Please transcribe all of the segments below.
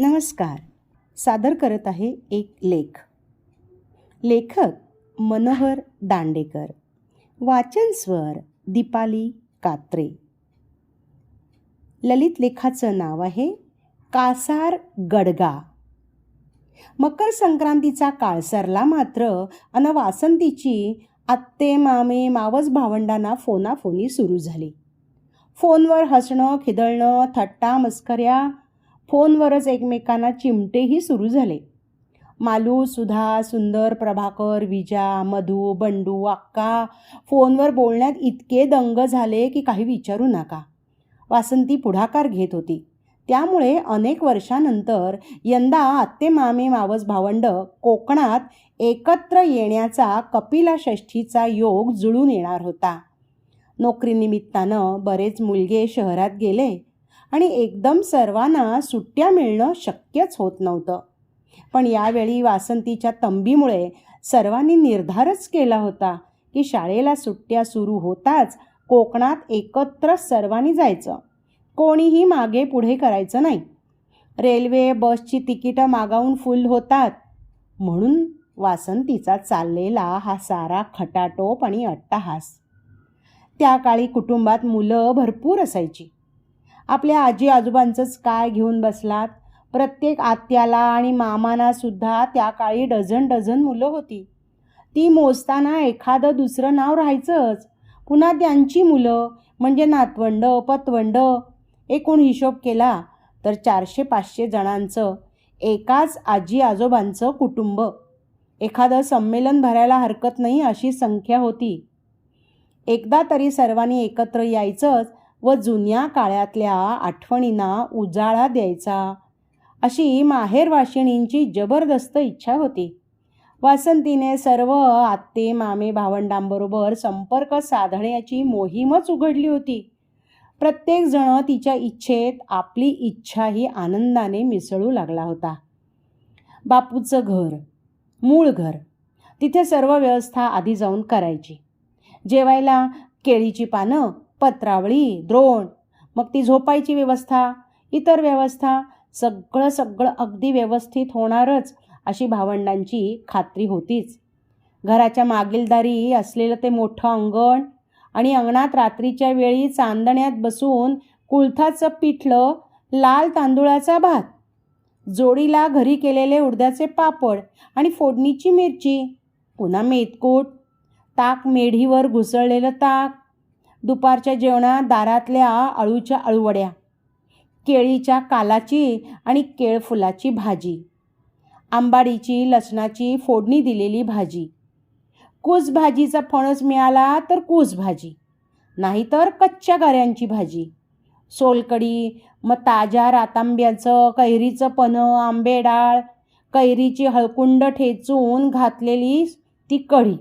नमस्कार. सादर करत आहे एक लेख. लेखक मनोहर दांडेकर. वाचन स्वर दीपाली कात्रे. ललित लेखाचं नाव आहे कासार गडगा. मकर संक्रांतीचा काळ सरला मात्र अन वासंतीची आत्ते मामे मावस भावंडांना फोनाफोनी सुरू झाली. फोनवर हसणं खिदळणं थट्टा मस्कऱ्या फोनवरच एकमेकांना चिमटेही सुरू झाले. मालू सुधा सुंदर प्रभाकर विजा मधू बंडू अक्का फोनवर बोलण्यात इतके दंग झाले की काही विचारू नका. वासंती पुढाकार घेत होती. त्यामुळे अनेक वर्षानंतर यंदा आत्ते मामे मावस भावंड कोकणात एकत्र येण्याचा कपिला षष्ठीचा योग जुळून येणार होता. नोकरीनिमित्तानं बरेच मुलगे शहरात गेले. आणि एकदम सर्वांना सुट्ट्या मिळणं शक्यच होत नव्हतं. पण यावेळी वासंतीच्या तंबीमुळे सर्वांनी निर्धारच केला होता की शाळेला सुट्ट्या सुरू होताच कोकणात एकत्र सर्वांनी जायचं. कोणीही मागे पुढे करायचं नाही. रेल्वे बसची तिकीटं मागावून फुल होतात. म्हणून वासंतीचा चाललेला हा सारा खटाटोप आणि अट्टाहास. त्या काळी कुटुंबात मुलं भरपूर असायची. आपल्या आजी आजोबांचंच काय घेऊन बसलात? प्रत्येक आत्याला आणि मामानासुद्धा त्या काळी डझन डझन मुलं होती. ती मोजताना एखादं दुसरं नाव राहायचंच. पुन्हा त्यांची मुलं म्हणजे नातवंड पतवंड एकूण हिशोब केला तर चारशे पाचशे जणांचं एकाच आजी आजोबांचं कुटुंब. एखादं संमेलन भरायला हरकत नाही अशी संख्या होती. एकदा तरी सर्वांनी एकत्र यायचंच व जुन्या काळातल्या आठवणींना उजाळा द्यायचा. अशी माहेरवाशिणींची जबरदस्त इच्छा होती. वासंतीने सर्व आत्ते मामे भावंडांबरोबर संपर्क साधण्याची मोहीमच उघडली होती. प्रत्येकजण तिच्या इच्छेत आपली इच्छाही आनंदाने मिसळू लागला होता. बापूचं घर मूळ घर तिथे सर्व व्यवस्था आधी जाऊन करायची. जेवायला केळीची पानं पत्रावळी द्रोण मग ती झोपायची व्यवस्था इतर व्यवस्था सगळं सगळं अगदी व्यवस्थित होणारच अशी भावंडांची खात्री होतीच. घराच्या मागीलदारी असलेलं ते मोठं अंगण आणि अंगणात रात्रीच्या वेळी चांदण्यात बसून कुळथाचं पिठलं लाल तांदुळाचा भात जोडीला घरी केलेले उडद्याचे पापड आणि फोडणीची मिरची पुन्हा मेतकूट ताक मेढीवर घुसळलेलं ताक दुपारच्या जेवणात दारातल्या अळूच्या अळूवड्या केळीच्या कालाची आणि केळफुलाची भाजी आंबाडीची लसणाची फोडणी दिलेली भाजी. कूस भाजीचा फणस मिळाला तर कूस भाजी नाहीतर कच्च्या गाऱ्यांची भाजी. सोलकडी मग ताज्या रातांब्याचं कैरीचं पनं आंबे डाळ कैरीची हळकुंड ठेचून घातलेली ती कढी.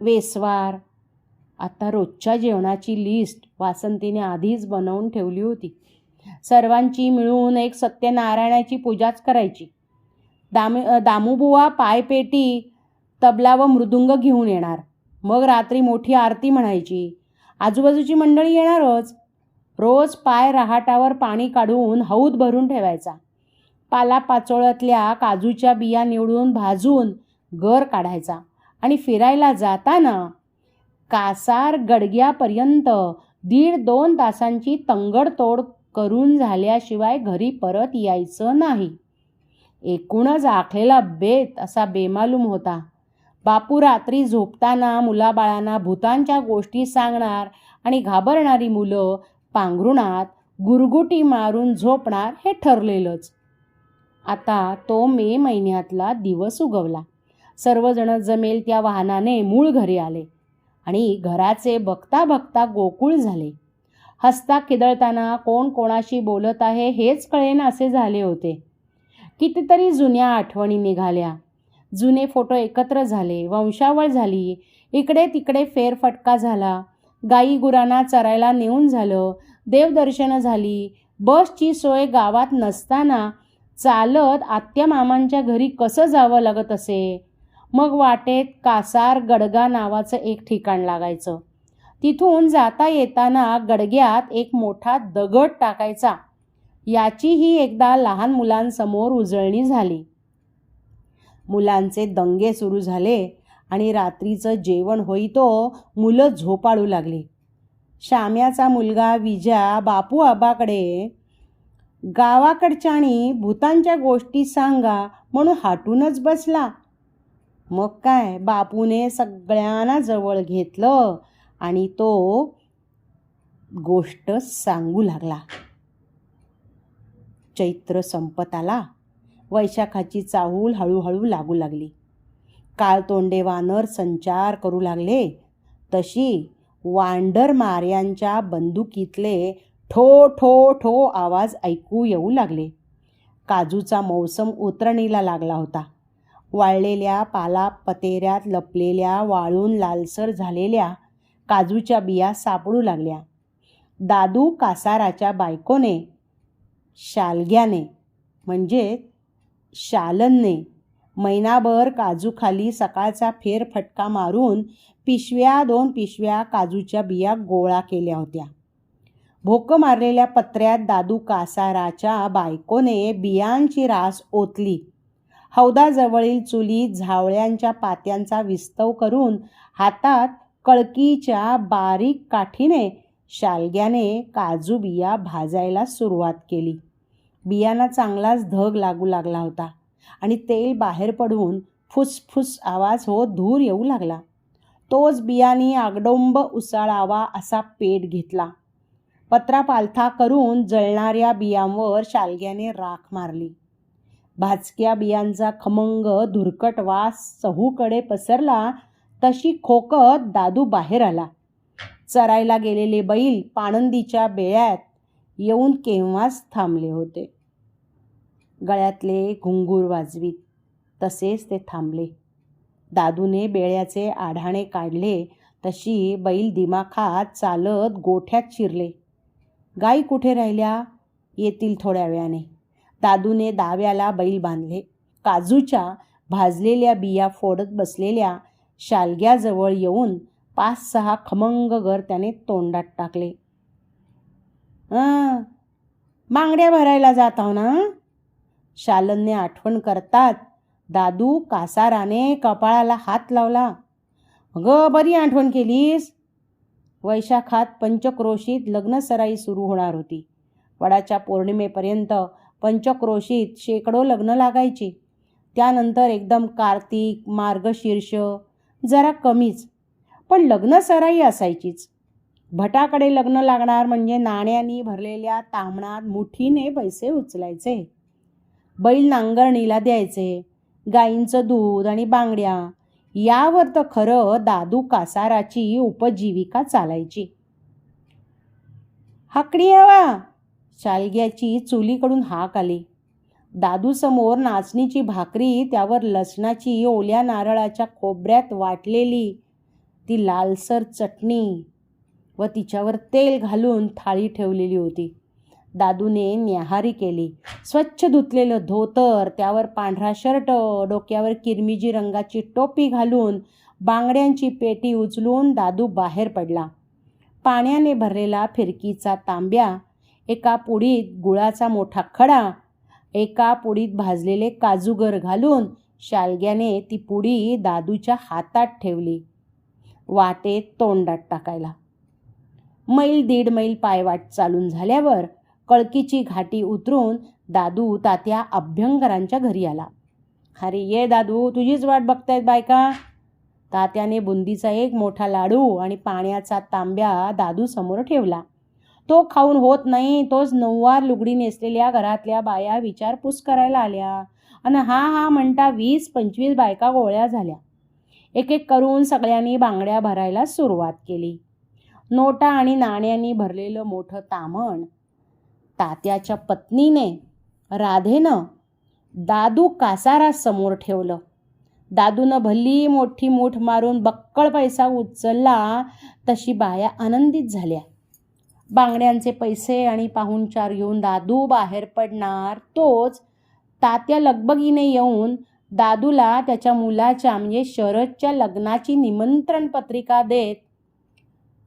वेसवार आता रोजच्या जेवणाची लिस्ट वासंतीने आधीच बनवून ठेवली होती. सर्वांची मिळून एक सत्यनारायणाची पूजाच करायची. दाम दामूबुवा पायपेटी तबला व मृदुंग घेऊन येणार. मग रात्री मोठी आरती म्हणायची. आजूबाजूची मंडळी येणारच. रोज पाय रहाटावर पाणी काढून हौद भरून ठेवायचा. पालापाचोळ्यातल्या काजूच्या बिया निवडून भाजून गर काढायचा. आणि फिरायला जाताना कासार गडग्यापर्यंत दीड दोन तासांची तंगडतोड करून झाल्याशिवाय घरी परत यायचं नाही. एकूणच आखलेला बेत असा बेमालूम होता. बापू रात्री झोपताना मुलाबाळांना भूतांच्या गोष्टी सांगणार आणि घाबरणारी मुलं पांघरुणात गुरगुटी मारून झोपणार हे ठरलेलंच. आता तो मे महिन्यातला दिवस उगवला. सर्वजण जमेल त्या वाहनाने मूळ घरी आले. आणि घराचे बघता बघता गोकुळ झाले. हसता खिदळताना कोण कोणाशी बोलत आहे हेच कळेन असे झाले होते. कितीतरी जुन्या आठवणी निघाल्या. जुने फोटो एकत्र झाले वंशावळ झाली इकडे तिकडे फेरफटका झाला. गाई गुरांना चरायला नेऊन झालं देवदर्शनं झाली. बसची सोय गावात नसताना चालत आत्या मामांच्या घरी कसं जावं लागत असे? मग वाटेत कासार गडगा नावाचं एक ठिकाण लागायचं. तिथून जाता येताना गडग्यात एक मोठा दगड टाकायचा. याचीही एकदा लहान मुलांसमोर उजळणी झाली. मुलांचे दंगे सुरू झाले आणि रात्रीचं जेवण होईतो मुलं झोपाळू लागली. श्याम्याचा मुलगा विजा बापू आबाकडे आणि भूतांच्या गोष्टी सांगा म्हणून हाटूनच बसला. मग काय? बापूने सगळ्यांना जवळ घेतलं आणि तो गोष्ट सांगू लागला. चैत्र संपत आला वैशाखाची चाहूल हळूहळू लागू लागली. काळतोंडे वानर संचार करू लागले. तशी वांडर मार्यांच्या बंदुकीतले ठो ठो ठो आवाज ऐकू येऊ लागले. काजूचा मौसम उतरणीला लागला होता. वाळलेल्या पाला पतेऱ्यात लपलेल्या वाळून लालसर झालेल्या काजूच्या बिया सापडू लागल्या. दादू कासाराच्या बायकोने शालग्याने म्हणजे शालनने महिनाभर काजूखाली सकाळचा फेरफटका मारून पिशव्या दोन पिशव्या काजूच्या बिया गोळा केल्या होत्या. भोक मारलेल्या पत्र्यात दादू कासाराच्या बायकोने बियांची रास ओतली. हौदाजवळील चुलीत झावळ्यांच्या पात्यांचा विस्तव करून हातात कळकीच्या बारीक काठीने शालग्याने काजू बिया भाजायला सुरुवात केली. बियांना चांगलाच धग लागू लागला होता आणि तेल बाहेर पडून फुसफुस आवाज होत धूर येऊ लागला. तोच बियानी आगडोंब उसाळावा असा पेट घेतला. पत्रा पालथा करून जळणाऱ्या बियांवर शालग्याने राख मारली. भाजक्या बियांचा खमंग धुरकट वास चहूकडे पसरला तशी खोकत दादू बाहेर आला. चरायला गेलेले बैल पाणंदीच्या बेळ्यात येऊन केव्हाच थांबले होते? गळ्यातले घुंगूर वाजवीत तसेच ते थांबले. दादूने बेळ्याचे आढाणे काढले तशी बैल दिमाखात चालत गोठ्यात शिरले. गाई कुठे राहिल्या? येतील थोड्या वेळाने. दादूने दाव्याला बैल बांधले. काजूच्या भाजलेल्या बिया फोडत बसलेल्या शालग्याजवळ येऊन पाच सहा खमंग घर त्याने तोंडात टाकले. मांगड्या बांगड्या भरायला जात आहो ना शालनने आठवण करतात दादू कासाराने कपाळाला हात लावला. अगं बरी आठवण केलीस. वैशाखात पंचक्रोशीत लग्नसराई सुरू होणार होती. वडाच्या पौर्णिमेपर्यंत पंचक्रोशीत शेकडो लग्न लागायची. त्यानंतर एकदम कार्तिक मार्गशीर्ष जरा कमीच पण लग्न सराई असायचीच. भटाकडे लग्न लागणार म्हणजे नाण्यांनी भरलेल्या तांबणात मुठीने पैसे उचलायचे. बैल नांगरणीला द्यायचे गाईंचं दूध आणि बांगड्या यावर तर खरं दादू कासाराची उपजीविका चालायची. हाकडी हवा शालग्याची चुलीकडून हाक आली. दादूसमोर नाचणीची भाकरी त्यावर लसणाची ओल्या नारळाच्या खोबऱ्यात वाटलेली ती लालसर चटणी व तिच्यावर तेल घालून थाळी ठेवलेली होती. दादूने न्याहारी केली. स्वच्छ धुतलेलं धोतर त्यावर पांढरा शर्ट डोक्यावर किरमिजी रंगाची टोपी घालून बांगड्यांची पेटी उचलून दादू बाहेर पडला. पाण्याने भरलेला फिरकीचा तांब्या एका पुडीत गुळाचा मोठा खडा एका पुडीत भाजलेले काजूगर घालून शालग्याने ती पुडी दादूच्या हातात ठेवली. वाटेत तोंडात टाकायला. मैल दीड मैल पायवाट चालून झाल्यावर कळकीची घाटी उतरून दादू तात्या अभ्यंकरांच्या घरी आला. अरे ये दादू तुझीच वाट बघतायत बायका. तात्याने बुंदीचा एक मोठा लाडू आणि पाण्याचा तांब्या दादूसमोर ठेवला. तो खाऊन होत नाही तोच नऊवार लुगडी नेसलेल्या घरातल्या बाया विचारपूस करायला आल्या. आणि हा हा म्हणता वीस पंचवीस बायका गोळ्या झाल्या. एक एक करून सगळ्यांनी बांगड्या भरायला सुरुवात केली. नोटा आणि नाण्यांनी भरलेलं मोठं तामण. तात्याच्या पत्नीने राधेनं दादू कासारा समोर ठेवलं. दादूनं भल्ली मोठी मूठ मारून बक्कळ पैसा उचलला तशी बाया आनंदित झाल्या. बांगड्यांचे पैसे आणि पाहुणचार घेऊन दादू बाहेर पडणार. तोच तात्या लगबगीने येऊन दादूला त्याच्या मुलाच्या म्हणजे शरदच्या लग्नाची निमंत्रण पत्रिका देत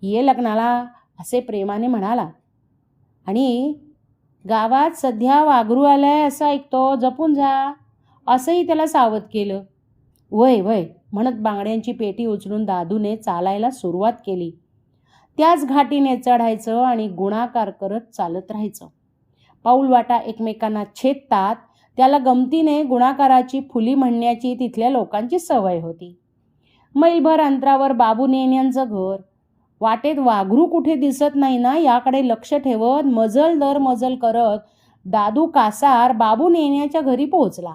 ये लग्नाला असे प्रेमाने म्हणाला. आणि गावात सध्या वाघरू आलाय असं ऐकतो जपून जा असंही त्याला सावध केलं. वय वय म्हणत बांगड्यांची पेटी उचलून दादूने चालायला सुरुवात केली. त्याच घाटीने चढायचं आणि गुणाकार करत चालत राहायचं. पाऊलवाटा एकमेकांना छेदतात त्याला गमतीने गुणाकाराची फुली म्हणण्याची तिथल्या लोकांची सवय होती. मैलभर अंतरावर बाबू नेण्यांचं घर. वाटेत वाघरू कुठे दिसत नाही ना याकडे लक्ष ठेवत मजल दर मजल करत दादू कासार बाबू नेण्याच्या घरी पोहोचला.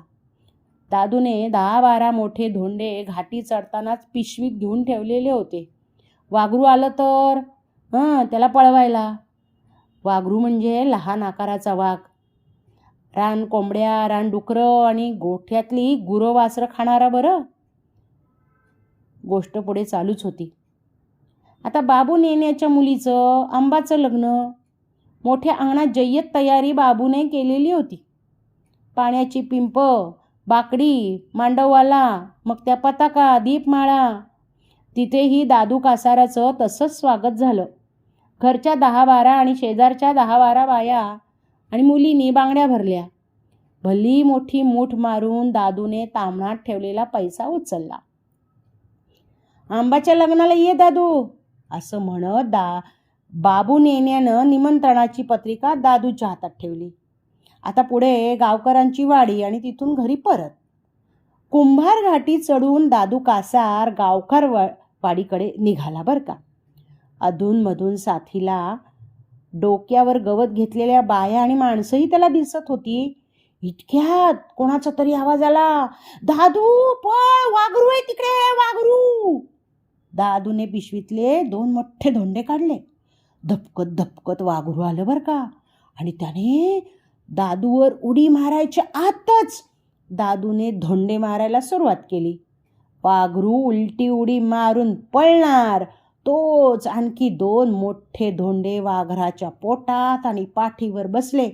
दादूने दहा बारा मोठे धोंडे घाटी चढतानाच पिशवीत घेऊन ठेवलेले होते. वाघरू आलं तर? हां त्याला पळवायला. वाघरू म्हणजे लहान आकाराचा वाघ. रान कोंबड्या रान डुकरं आणि गोठ्यातली गुरं वासरं खाणारा बरं. गोष्ट पुढे चालूच होती. आता बाबू नेण्याच्या मुलीचं आंबाचं लग्न. मोठ्या अंगणात जय्यत तयारी बाबूने केलेली होती. पाण्याची पिंप बाकडी मांडववाला मग त्या पताका दीपमाळा. तिथेही दादू कासाराचं तसंच स्वागत झालं. घरच्या दहा बारा आणि शेजारच्या दहा बारा बाया आणि मुलींनी बांगड्या भरल्या. भली मोठी मूठ मारून दादूने तांबणात ठेवलेला पैसा उचलला. आंबाच्या लग्नाला ये दादू असं म्हणत दा बाबू नेण्यानं निमंत्रणाची पत्रिका दादूच्या हातात ठेवली. आता पुढे गावकरांची वाडी आणि तिथून घरी परत. कुंभार घाटी चढून दादू कासार गावकर वा वाडीकडे निघाला बरं का. अधूनमधून साथीला डोक्यावर गवत घेतलेल्या बाया आणि माणसंही त्याला दिसत होती. इतक्यात कोणाचा तरी आवाज आला दादू पळ वाघरू आहे तिकडे वाघरू. दादूने पिशवीतले दोन मोठे धोंडे काढले. धपकत धपकत वाघरू आलं बरं का? आणि त्याने दादूवर उडी मारायच्या आतच दादूने धोंडे मारायला सुरुवात केली. वाघरू उलटी उडी मारून पळणार तोच आणखी दोन मोठे धोंडे वाघराच्या पोटात आणि पाठीवर बसले.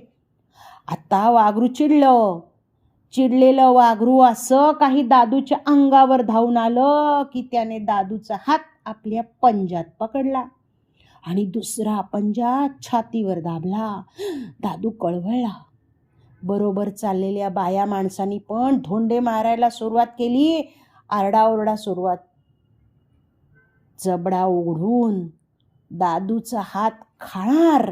आता वाघरू चिडलं. चिडलेलं वाघरू असं काही दादूच्या अंगावर धावून आलं की त्याने दादूचा हात आपल्या पंजात पकडला आणि दुसरा पंजा छातीवर दाबला. दादू कळवळला. बरोबर चाललेल्या बाया माणसांनी पण धोंडे मारायला सुरुवात केली. आरडाओरडा सुरुवात जबडा उघडून दादूचा हात खाणार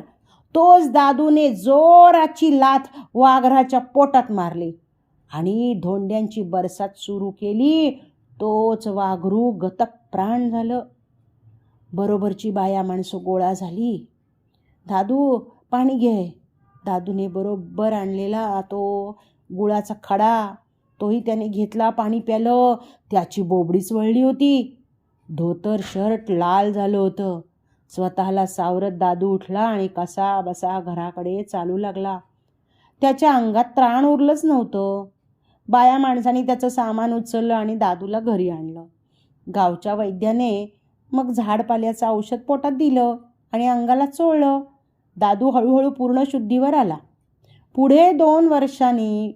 तोच दादूने जोराची लाथ वाघराच्या पोटात मारली आणि धोंड्यांची बरसात सुरू केली. तोच वाघरू गतक प्राण झालं. बरोबरची बाया माणसं गोळा झाली. दादू पाणी घे. दादूने बरोबर आणलेला तो गुळाचा खडा. तोही त्याने घेतला पाणी प्यालं. त्याची बोबडीच वळली होती. धोतर शर्ट लाल झालं होतं. स्वतःला सावरत दादू उठला आणि कसा बसा घराकडे चालू लागला. त्याच्या अंगात त्राण उरलंच नव्हतं. बाया माणसाने त्याचं सामान उचललं आणि दादूला घरी आणलं. गावच्या वैद्याने मग झाडपाल्याचं औषध पोटात दिलं आणि अंगाला चोळलं. दादू हळूहळू पूर्ण शुद्धीवर आला. पुढे दोन वर्षांनी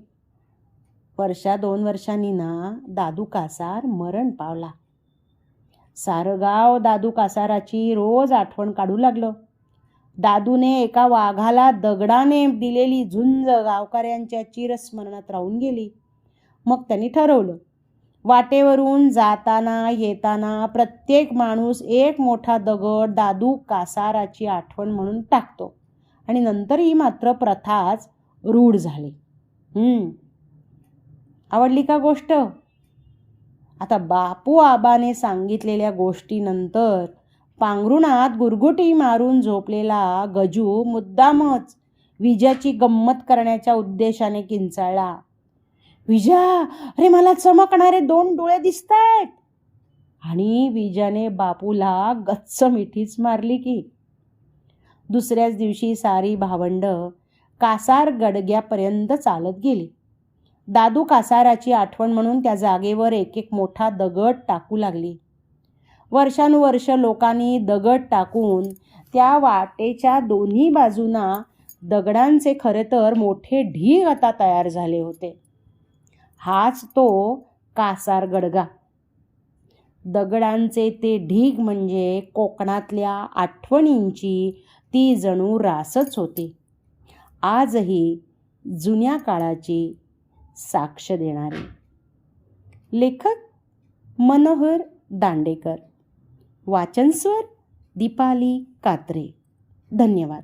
वर्षा दोन वर्षांनी ना दादू कासार मरण पावला. सारं गाव दादू कासाराची रोज आठवण काढू लागलं. दादूने एका वाघाला दगडाने दिलेली झुंज गावकऱ्यांच्या चिरस्मरणात राहून गेली. मग त्यांनी ठरवलं वाटेवरून जाताना येताना प्रत्येक माणूस एक मोठा दगड दादू कासाराची आठवण म्हणून टाकतो आणि नंतर ही मात्र प्रथाच रूढ झाली. आवडली का गोष्ट? आता बापू आबाने सांगितलेल्या गोष्टीनंतर पांघरुणात गुरगुटी मारून झोपलेला गजू मुद्दामच विजयाची गंमत करण्याच्या उद्देशाने किंचाळला. विजा अरे मला चमकणारे दोन डोळे दिसत आहेत आणि विजाने बापूला गच्च मिठीच मारली की. दुसऱ्याच दिवशी सारी भावंड कासार गडग्यापर्यंत चालत गेली. दादू कासाराची आठवण म्हणून त्या जागेवर एक एक मोठा दगड टाकू लागली. वर्षानुवर्ष लोकांनी दगड टाकून त्या वाटेच्या दोन्ही बाजूंना दगडांचे खरे तर मोठे ढीग आता तयार झाले होते. हाच तो कासार गडगा. दगडांचे ते ढीग म्हणजे कोकणातल्या आठवणींची ती जणू रासच होती. आजही जुन्या काळाची साक्ष देणारे. लेखक मनोहर दांडेकर. वाचनस्वर दीपाली कात्रे. धन्यवाद.